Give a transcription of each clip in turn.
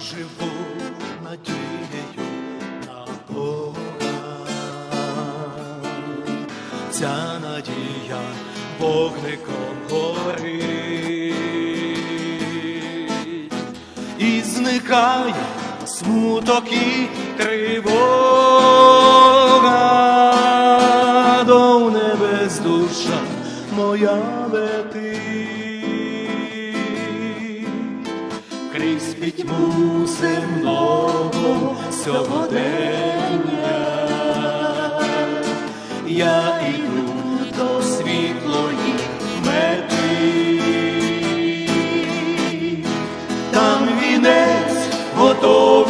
живу надією на Бога. Ця надія вогником горить. І зникає смуток і тривога, до небес душа моя летить, крізь пітьму земного сьогодення. Я іду до світлої мети, там вінець готовий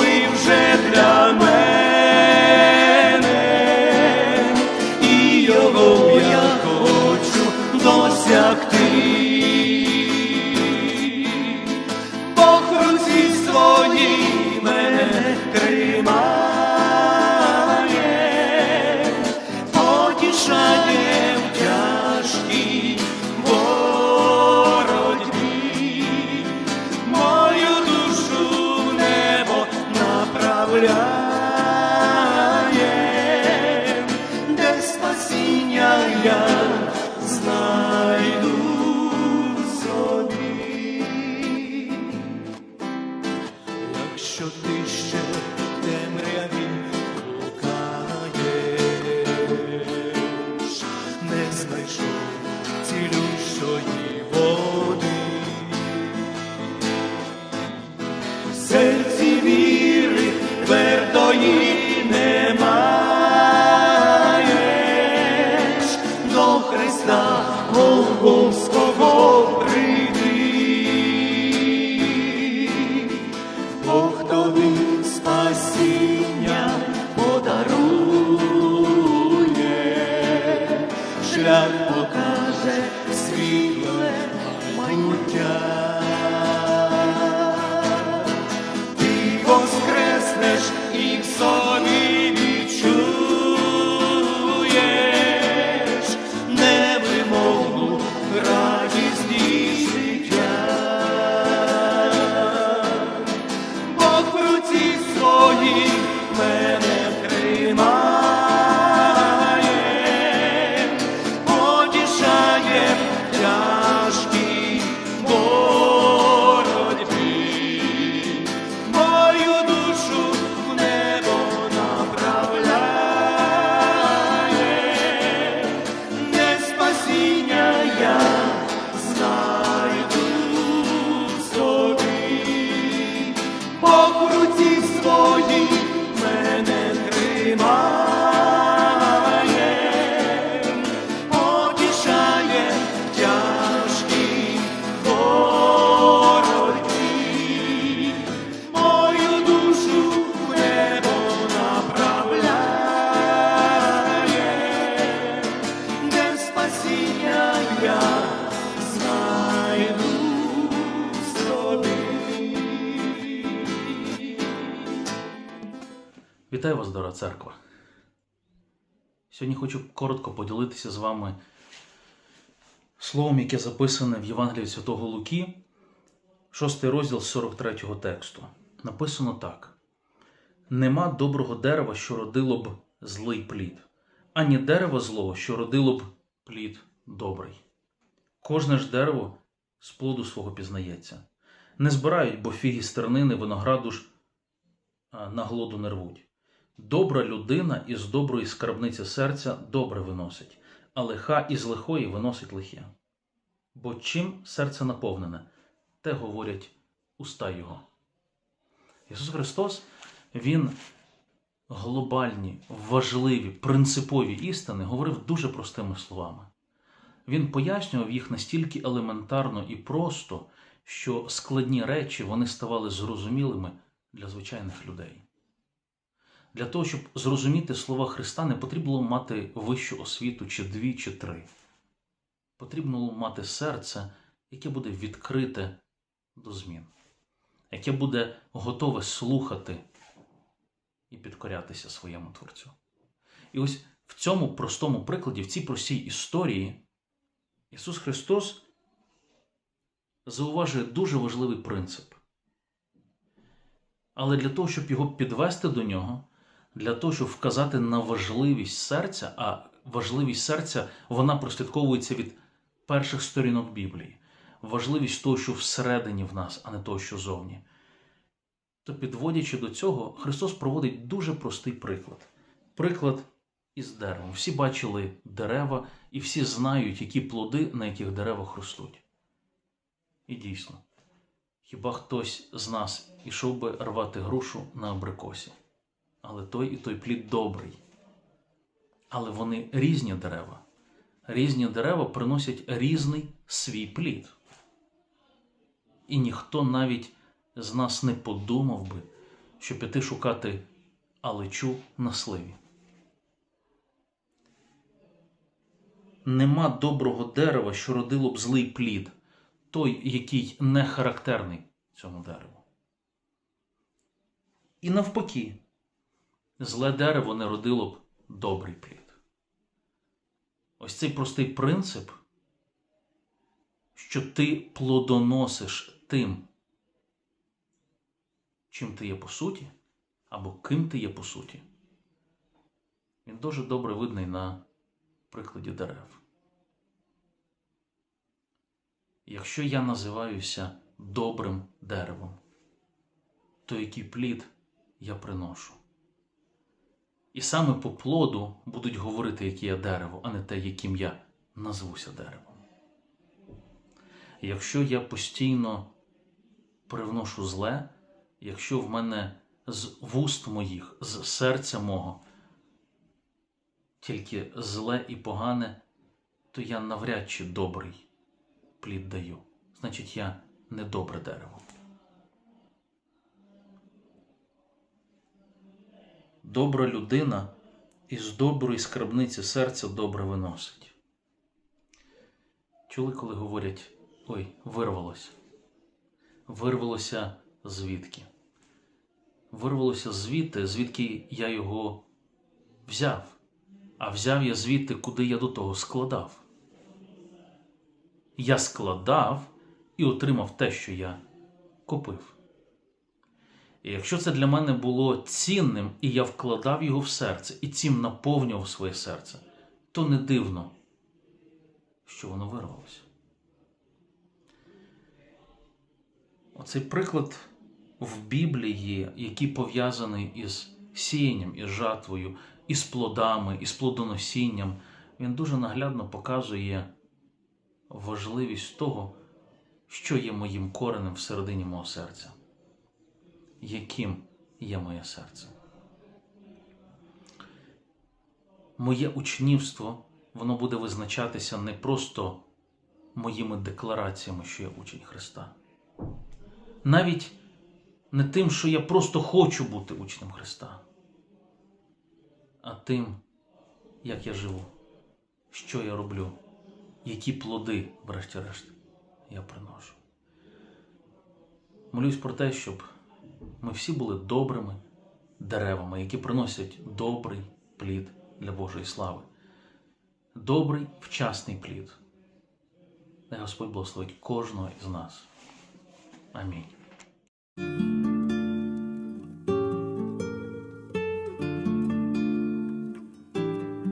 sin me. Вітаю вас, дорога церква. Сьогодні хочу коротко поділитися з вами словом, яке записане в Євангелії Святого Луки, 6 розділ 43 тексту. Написано так: Нема доброго дерева, що родило б злий плід, ані дерева злого, що родило б плід добрий. Кожне ж дерево з плоду свого пізнається. Не збирають, бо фіги стернини, винограду ж на голоду не рвуть. Добра людина із доброї скарбниці серця добре виносить, а лиха із лихої виносить лихе. Бо чим серце наповнене, те говорять уста його. Ісус Христос, Він глобальні, важливі, принципові істини говорив дуже простими словами. Він пояснював їх настільки елементарно і просто, що складні речі вони ставали зрозумілими для звичайних людей. Для того, щоб зрозуміти слова Христа, не потрібно мати вищу освіту чи дві, чи три. Потрібно мати серце, яке буде відкрите до змін, яке буде готове слухати і підкорятися своєму Творцю. І ось в цьому простому прикладі, в цій простій історії, Ісус Христос зауважує дуже важливий принцип. Але для того, щоб його підвести до нього, для того, щоб вказати на важливість серця, а важливість серця вона прослідковується від перших сторінок Біблії, важливість того, що всередині в нас, а не того, що зовні. То підводячи до цього, Христос проводить дуже простий приклад. Приклад із деревом. Всі бачили дерева і всі знають, які плоди на яких деревах ростуть. І дійсно, хіба хтось з нас ішов би рвати грушу на абрикосі? Але той і той плід добрий. Але вони різні дерева. Різні дерева приносять різний свій плід. І ніхто навіть з нас не подумав би, що піти шукати алечу на сливі. Нема доброго дерева, що родило б злий плід, той, який не характерний цьому дереву. І навпаки, зле дерево не родило б добрий плід. Ось цей простий принцип, що ти плодоносиш тим, чим ти є по суті, або ким ти є по суті, він дуже добре видний на прикладі дерев. Якщо я називаюся добрим деревом, то який плід я приношу? І саме по плоду будуть говорити, яке я дерево, а не те, яким я назвуся деревом. Якщо я постійно привношу зле, якщо в мене з вуст моїх, з серця мого тільки зле і погане, то я навряд чи добрий плід даю. Значить, я не добре дерево. Добра людина із доброї скарбниці серця добре виносить. Чули, коли говорять: ой, вирвалося. Вирвалося звідки? Вирвалося звідти, звідки я його взяв. А взяв я звідти, куди я до того складав. Я складав і отримав те, що я купив. І якщо це для мене було цінним, і я вкладав його в серце, і цим наповнював своє серце, то не дивно, що воно вирвалося. Оцей приклад в Біблії, який пов'язаний із сіянням, із жатвою, із плодами, із плодоносінням, він дуже наглядно показує важливість того, що є моїм коренем всередині мого серця. Яким є моє серце? Моє учнівство, воно буде визначатися не просто моїми деклараціями, що я учень Христа. Навіть не тим, що я просто хочу бути учнем Христа, а тим, як я живу, що я роблю, які плоди, врешті-решт, я приношу. Молюсь про те, щоб ми всі були добрими деревами, які приносять добрий плід для Божої слави. Добрий вчасний плід. Нехай Господь благословить кожного із нас. Амінь.